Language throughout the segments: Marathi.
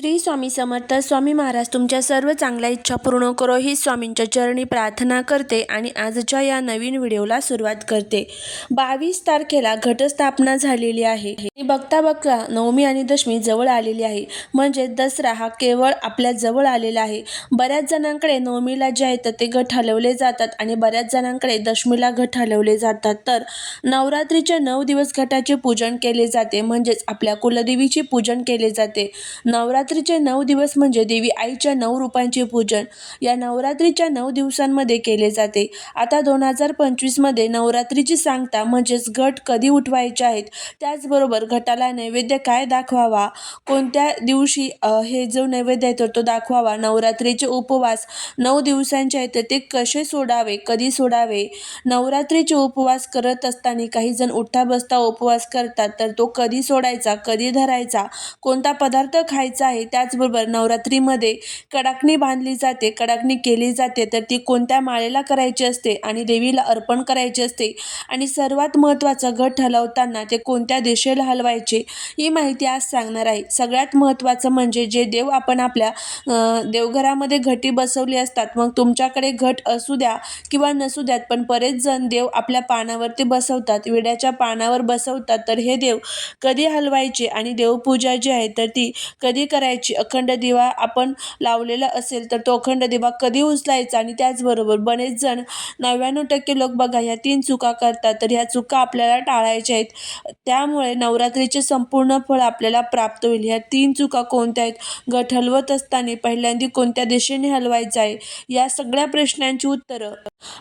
श्री स्वामी समर्थ स्वामी महाराज तुमच्या सर्व चांगल्या इच्छा पूर्ण करो ही स्वामींच्या चरणी प्रार्थना करते आणि आजच्या या नवीन व्हिडिओला सुरुवात करते. बावीस तारखेला घटस्थापना झालेली आहे. आणि बघता बघता नवमी आणि दशमी जवळ आलेली आहे. म्हणजे दसरा हा केवळ आपल्या जवळ आलेला आहे. बऱ्याच जणांकडे नवमीला जे आहे तर ते घट हलवले जातात आणि बऱ्याच जणांकडे दशमीला घट हलवले जातात. तर नवरात्रीचे नऊ दिवस घटाचे पूजन केले जाते. म्हणजेच आपल्या कुलदेवीचे पूजन केले जाते. नवरात्र नवरात्रीचे नऊ दिवस म्हणजे देवी आईच्या नऊ रूपांचे पूजन. या नवरात्रीच्या नऊ दिवसांमध्ये केले जाते. आता दोन हजार पंचवीसमध्ये नवरात्रीची सांगता म्हणजेच घट कधी उठवायचे आहेत त्याचबरोबर घटाला नैवेद्य काय दाखवावा कोणत्या दिवशी हे जो नैवेद्य आहे तर तो दाखवावा नवरात्रीचे उपवास नऊ दिवसांचे आहेत तर ते कसे सोडावे कधी सोडावे? नवरात्रीचे उपवास करत असताना काही जण उठता बसता उपवास करतात तर तो कधी सोडायचा कधी धरायचा कोणता पदार्थ खायचा आहे त्याचबरोबर नवरात्रीमध्ये कडाकणी बांधली जाते. कडाकणी केली जाते. तर ती कोणत्या माळेला करायची असते आणि देवीला अर्पण करायची असते. आणि सर्वात महत्त्वाचं घट हलवताना ते कोणत्या दिशेला हलवायचे ही माहिती आज सांगणार आहे. सगळ्यात महत्त्वाचं म्हणजे जे देव आपण आपल्या देवघरामध्ये घटी बसवली असतात. मग तुमच्याकडे घट असू द्या किंवा नसू द्यात पण बरेच जण देव आपल्या पानावरती बसवतात. विड्याच्या पानावर बसवतात. तर हे देव कधी हलवायचे आणि देवपूजा जी आहे तर ती कधी करायची. अखंड दिवा आपण लावलेला असेल तर तो अखंड दिवा कधी उचलायचा? आणि त्याचबरोबर बरेच जण नव्याण्णव टक्के लोक बघा ह्या तीन चुका करतात. तर ह्या चुका आपल्याला टाळायच्या आहेत. त्यामुळे नवरात्रीचे संपूर्ण फळ आपल्याला प्राप्त होईल. ह्या तीन चुका कोणत्या आहेत? गट हलवत असताना पहिल्यांदा कोणत्या दिशेने हलवायचं आहे? या सगळ्या प्रश्नांची उत्तरं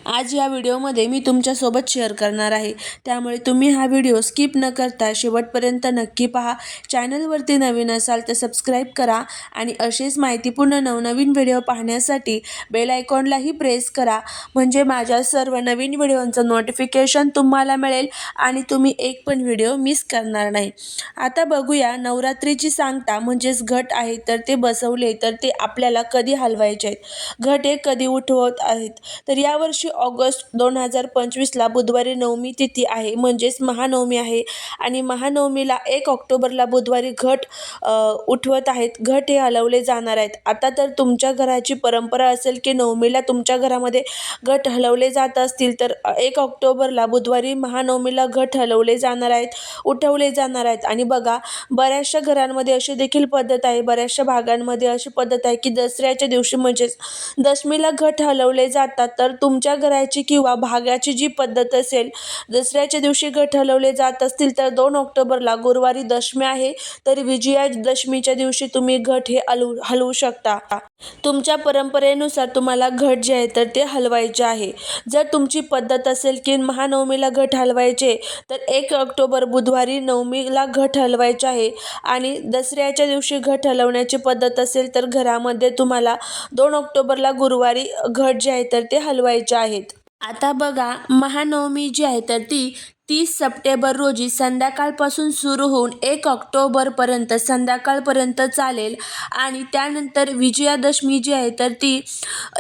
आज या व्हिडिओमध्ये मी तुमच्यासोबत शेअर करणार आहे. त्यामुळे तुम्ही हा व्हिडिओ स्किप न करता शेवटपर्यंत नक्की पहा. चॅनलवरती नवीन असाल तर सबस्क्राईब करा आणि अशीच माहितीपूर्ण नवनवीन व्हिडिओ पाहण्यासाठी बेल आयकॉनलाही प्रेस करा. म्हणजे माझ्या सर्व नवीन व्हिडिओंचं नोटिफिकेशन तुम्हाला मिळेल आणि तुम्ही एक पण व्हिडिओ मिस करणार नाही. आता बघूया नवरात्रीची सांगता म्हणजेच घट आहे तर ते बसवले तर ते आपल्याला कधी हलवायचे आहेत? घट हे कधी उठवत आहेत? तर यावर्षी ऑगस्ट दोन हजार पंचवीसला बुधवारी नवमी तिथी आहे. म्हणजेच महानवमी आहे. आणि महानवमीला एक ऑक्टोबरला बुधवारी घट उठवत आहे. आहेत घट हे हलवले जाणार आहेत. आता तर तुमच्या घराची परंपरा असेल की नवमीला तुमच्या घरामध्ये घट हलवले जात असतील तर एक ऑक्टोबरला बुधवारी महानवमीला घट हलवले जाणार आहेत उठवले जाणार आहेत. आणि बघा बऱ्याचशा घरांमध्ये अशी देखील पद्धत आहे बऱ्याचशा भागांमध्ये अशी पद्धत आहे की दसऱ्याच्या दिवशी म्हणजेच दशमीला घट हलवले जातात. तर तुमच्या घराची किंवा भागाची जी पद्धत असेल दसऱ्याच्या दिवशी घट हलवले जात असतील तर दोन ऑक्टोबरला गुरुवारी दशमी आहे. तर विजयादशमीच्या दिवशी तुम्ही घट हे हलवू हलवू शकता. तुमच्या परंपरेनुसार तुम्हाला घट जे आहे तर ते हलवायचे आहे. जर तुमची पद्धत असेल की महानवमीला घट हलवायचे तर एक ऑक्टोबर बुधवारी नवमीला घट हलवायचे आहे. आणि दसऱ्याच्या दिवशी घट हलवण्याची पद्धत असेल तर घरामध्ये तुम्हाला दोन ऑक्टोबरला गुरुवारी घट जे आहे तर ते हलवायचे आहेत. आता बघा महानवमी जी आहे तर ती तीस सप्टेंबर रोजी संध्याकाळपासून सुरू होऊन एक ऑक्टोबरपर्यंत संध्याकाळपर्यंत चालेल. आणि त्यानंतर विजयादशमी जी आहे तर ती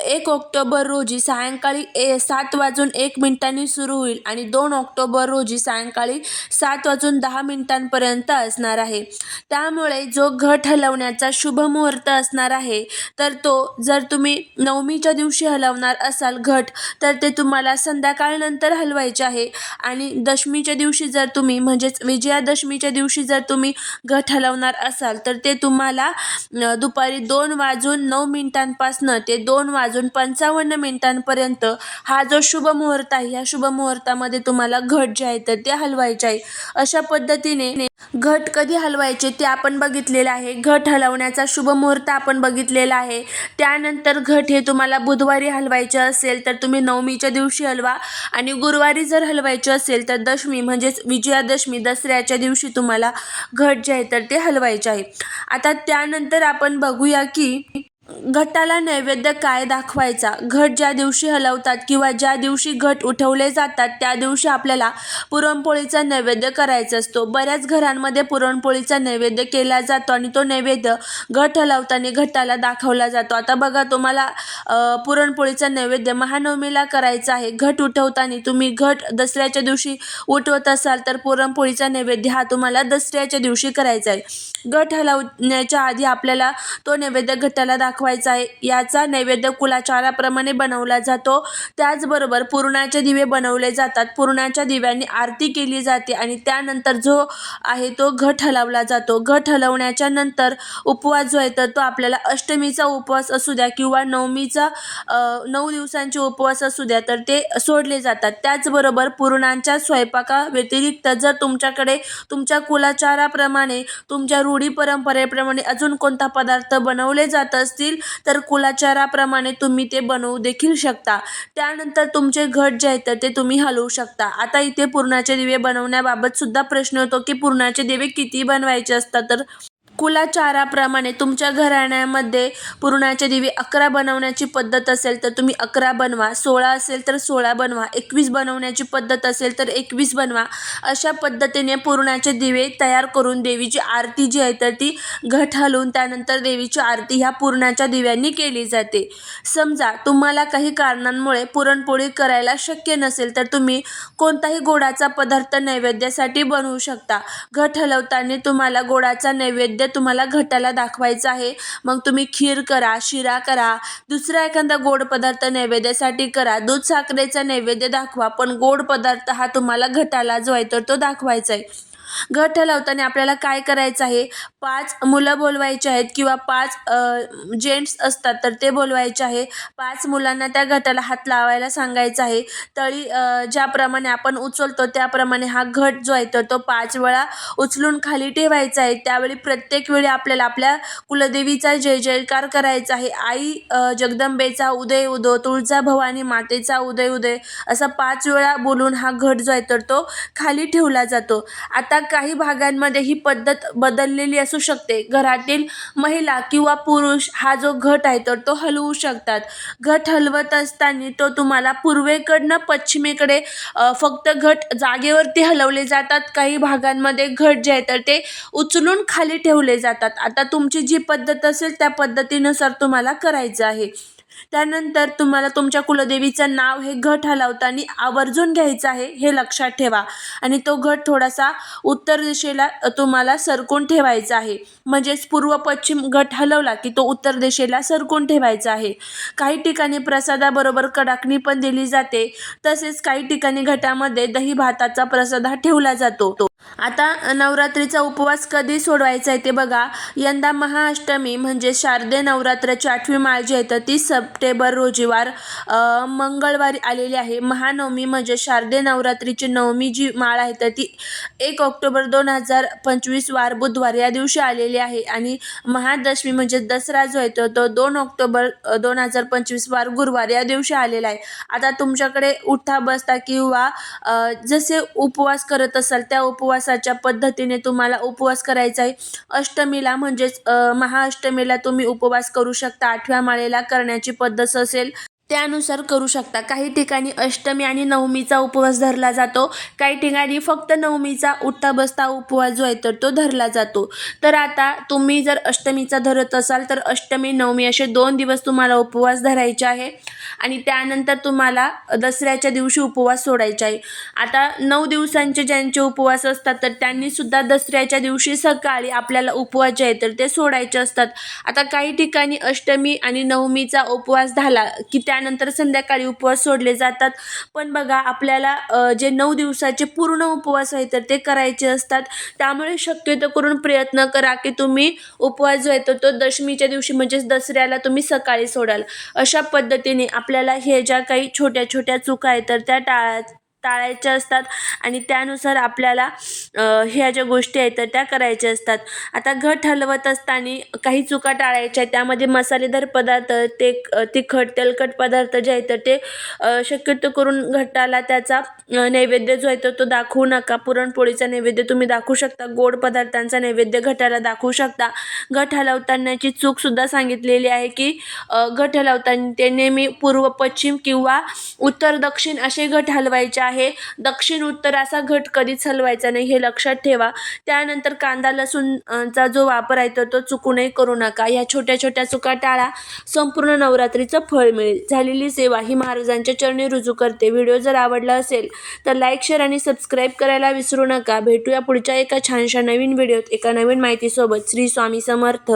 एक ऑक्टोबर रोजी सायंकाळी ए सात वाजून एक मिनिटांनी सुरू होईल आणि दोन ऑक्टोबर रोजी सायंकाळी सात वाजून दहा मिनिटांपर्यंत असणार आहे. त्यामुळे जो घट हलवण्याचा शुभ मुहूर्त असणार आहे तर तो जर तुम्ही नवमीच्या दिवशी हलवणार असाल घट तर ते तुम्हाला संध्याकाळनंतर हलवायचे आहे. आणि दशमीच्या दिवशी जर तुम्ही म्हणजेच विजयादशमीच्या दिवशी जर तुम्ही घट हलवणार असाल तर ते तुम्हाला दुपारी दोन वाजून नऊ मिनिटांपासनं ते दोन वाजून पंचावन्न मिनिटांपर्यंत हा जो शुभ मुहूर्त आहे ह्या शुभ मुहूर्तामध्ये तुम्हाला घट जे आहे तर ते हलवायचे आहे. अशा पद्धतीने घट कधी हलवायचे ते आपण बघितलेलं आहे. घट हलवण्याचा शुभ मुहूर्त आपण बघितलेला आहे. त्यानंतर घट हे तुम्हाला बुधवारी हलवायचे असेल तर तुम्ही नवमीच्या दिवशी हलवा. आणि गुरुवारी जर हलवायचे असेल तर दशमी म्हणजेच विजयादशमी दसऱ्याच्या दिवशी तुम्हाला घट जे आहे तर ते हलवायचे आहे. आता त्यानंतर आपण बघूया की घटाला नैवेद्य काय दाखवायचा? घट ज्या दिवशी हलवतात किंवा ज्या दिवशी घट उठवले जातात त्या दिवशी आपल्याला पुरणपोळीचा नैवेद्य करायचा असतो. बऱ्याच घरांमध्ये पुरणपोळीचा नैवेद्य केला जातो आणि तो नैवेद्य घट हलवताना घटाला दाखवला जातो. आता बघा तुम्हाला पुरणपोळीचा नैवेद्य महानवमीला करायचा आहे. घट उठवताना तुम्ही घट दसऱ्याच्या दिवशी उठवत असाल तर पुरणपोळीचा नैवेद्य हा तुम्हाला दसऱ्याच्या दिवशी करायचा आहे. घट हलवण्याच्या आधी आपल्याला तो नैवेद्य घटाला दाखवायचा आहे. याचा नैवेद्य कुलाचाराप्रमाणे बनवला जातो. त्याचबरोबर पुरणाचे दिवे बनवले जातात. पुरणाच्या दिव्यांनी आरती केली जाते आणि त्यानंतर जो आहे तो घट हलवला जातो. घट हलवण्याच्या नंतर उपवास जो आहे तर तो आपल्याला अष्टमीचा उपवास असू द्या किंवा नवमीचा नऊ दिवसांचे उपवास असू द्या तर ते सोडले जातात. त्याचबरोबर पुरणांच्या स्वयंपाका व्यतिरिक्त जर तुमच्याकडे तुमच्या कुलाचाराप्रमाणे तुमच्या रूढी परंपरेप्रमाणे अजून कोणता पदार्थ बनवले जात असतील तर कुलाचाराप्रमाणे तुम्ही ते बनवू देखील शकता. त्यानंतर तुमचे घट जे आहेत ते तुम्ही हलवू शकता. आता इथे पुरणाचे दिवे बनवण्याबाबत सुद्धा प्रश्न होतो की पुरणाचे दिवे किती बनवायचे असतात? तर कुलाचाराप्रमाणे तुमच्या घराण्यामध्ये पुरणाचे दिवे अकरा बनवण्याची पद्धत असेल तर तुम्ही अकरा बनवा. सोळा असेल तर सोळा बनवा. एकवीस बनवण्याची पद्धत असेल तर एकवीस बनवा. अशा पद्धतीने पुरणाचे दिवे तयार करून देवीची आरती जी आहे तर ती घट हलवून त्यानंतर देवीची आरती ह्या पुरणाच्या दिव्यांनी केली जाते. समजा तुम्हाला काही कारणांमुळे पुरणपोळी करायला शक्य नसेल तर तुम्ही कोणताही गोडाचा पदार्थ नैवेद्यासाठी बनवू शकता. घट हलवताना तुम्हाला गोडाचा नैवेद्य तुम्हाला घटाला दाखवायचा आहे. मग तुम्ही खीर करा शिरा करा दुसरा एखादा गोड पदार्थ नैवेद्यासाठी करा. दूध साखरेचा नैवेद्य दाखवा पण गोड पदार्थ हा तुम्हाला घटाला जो आहे तर तो दाखवायचा आहे. घट हलवताना आपल्याला काय करायचं आहे? पाच मुलं बोलवायची आहेत किंवा पाच जेंट्स असतात तर ते बोलवायचे आहे. पाच मुलांना त्या गटाला हात लावायला सांगायचं आहे. तळी ज्याप्रमाणे आपण उचलतो त्याप्रमाणे हा घट जो आहे तर तो पाच वेळा उचलून खाली ठेवायचा आहे. त्यावेळी प्रत्येक वेळी आपल्याला आपल्या कुलदेवीचा जय जयकार करायचा आहे. आई जगदंबेचा उदय उदो तुळजा भवानी मातेचा उदय उदय असा पाच वेळा बोलून हा घट जो आहे तर तो खाली ठेवला जातो. आता काही भागांमध्ये ही पद्धत बदललेली असू शकते. घरातील महिला किंवा पुरुष हा जो घट आहे तर तो हलवू शकतात. घट हलवत असताना तो तुम्हाला पूर्वेकडनं पश्चिमेकडे फक्त घट जागेवरती हलवले जातात. काही भागांमध्ये घट जे आहे तर ते उचलून खाली ठेवले जातात. आता तुमची जी पद्धत असेल त्या पद्धतीनुसार तुम्हाला करायचं आहे. त्यानंतर तुम्हाला तुमच्या कुलदेवीचं नाव हे घट हलवताना आवर्जून घ्यायचं आहे हे लक्षात ठेवा. आणि तो घट थोडासा उत्तर दिशेला तुम्हाला सरकून ठेवायचा आहे. म्हणजेच पूर्व पश्चिम घट हलवला की तो उत्तर दिशेला सरकून ठेवायचा आहे. काही ठिकाणी प्रसादाबरोबर कडाकणी पण दिली जाते. तसेच काही ठिकाणी घटामध्ये दही भाताचा प्रसाद हा ठेवला जातो. आता नवरात्रीचा उपवास कधी सोडवायचा आहे ते बघा. यंदा महाअष्टमी म्हणजे शारदीय नवरात्राची आठवी माळ जी आहे तर ती सप्टेंबर रोजीवार मंगळवारी आलेली आहे. महानवमी म्हणजे शारदीय नवरात्रीची नवमी जी माळ आहे तर ती एक ऑक्टोबर दोन हजार पंचवीस वार बुधवार या दिवशी आलेली आहे. आणि महादशमी म्हणजे दसरा जो आहे तो दोन ऑक्टोबर दोन हजार पंचवीस वार गुरुवार या दिवशी आलेला आहे. आता तुमच्याकडे उठा बसता किंवा जसे उपवास करत असाल त्या उपवासाच्या पद्धतीने तुम्हाला उपवास करायचा आहे. अष्टमीला म्हणजेच महाअष्टमीला तुम्ही उपवास करू शकता. आठव्या माळेला करण्याची पद्धत असेल त्यानुसार करू शकता. काही ठिकाणी अष्टमी आणि नवमीचा उपवास धरला जातो. काही ठिकाणी फक्त नवमीचा उठता बसता उपवास जो आहे तर तो धरला जातो. तर आता तुम्ही जर अष्टमीचा धरत असाल तर अष्टमी नवमी असे दोन दिवस तुम्हाला उपवास धरायचे आहे. आणि त्यानंतर तुम्हाला दसऱ्याच्या दिवशी उपवास सोडायचा आहे. आता नऊ दिवसांचे ज्यांचे उपवास असतात तर त्यांनीसुद्धा दसऱ्याच्या दिवशी सकाळी आपल्याला उपवास जे आहे तर ते सोडायचे असतात. आता काही ठिकाणी अष्टमी आणि नवमीचा उपवास झाला की त्या त्यानंतर संध्याकाळी उपवास सोडले जातात. पण बघा आपल्याला जे नऊ दिवसाचे पूर्ण उपवास आहे तर ते करायचे असतात. त्यामुळे शक्यतो करून प्रयत्न करा की तुम्ही उपवास जो आहे तो तो दशमीच्या दिवशी म्हणजेच दसऱ्याला तुम्ही सकाळी सोडाल. अशा पद्धतीने आपल्याला हे ज्या काही छोट्या छोट्या चुका आहेत तर त्या टाळा टाळायच्या असतात आणि त्यानुसार आपल्याला ह्या ज्या गोष्टी आहेत तर त्या करायच्या असतात. आता घट हलवत असताना काही चुका टाळायच्या आहेत. त्यामध्ये मसालेदार पदार्थ ते तिखट तेलकट पदार्थ जे आहेत तर ते शक्यतो करून घटाला त्याचा नैवेद्य जो आहे तो तो दाखवू नका. पुरणपोळीचा नैवेद्य तुम्ही दाखवू शकता. गोड पदार्थांचा नैवेद्य घटाला दाखवू शकता. घट हलवतानाची चूकसुद्धा सांगितलेली आहे की घट हलवताना ते नेहमी पूर्व पश्चिम किंवा उत्तर दक्षिण असे घट हलवायचे आहे. दक्षिण उत्तर असा घट कधीच हलवायचा नाही हे लक्षात ठेवा. त्यानंतर कांदा लसूणचा जो वापर आहे तर तो चुकूनही करू नका. ह्या छोट्या छोट्या चुका टाळा. संपूर्ण नवरात्रीचं फळ मिळेल. झालेली सेवा ही महाराजांच्या चरणी रुजू करते. व्हिडिओ जर आवडला असेल तर लाईक शेअर आणि सबस्क्राईब करायला विसरू नका. भेटूया पुढच्या एका छानशा नवीन व्हिडिओत एका नवीन माहितीसोबत. श्री स्वामी समर्थ.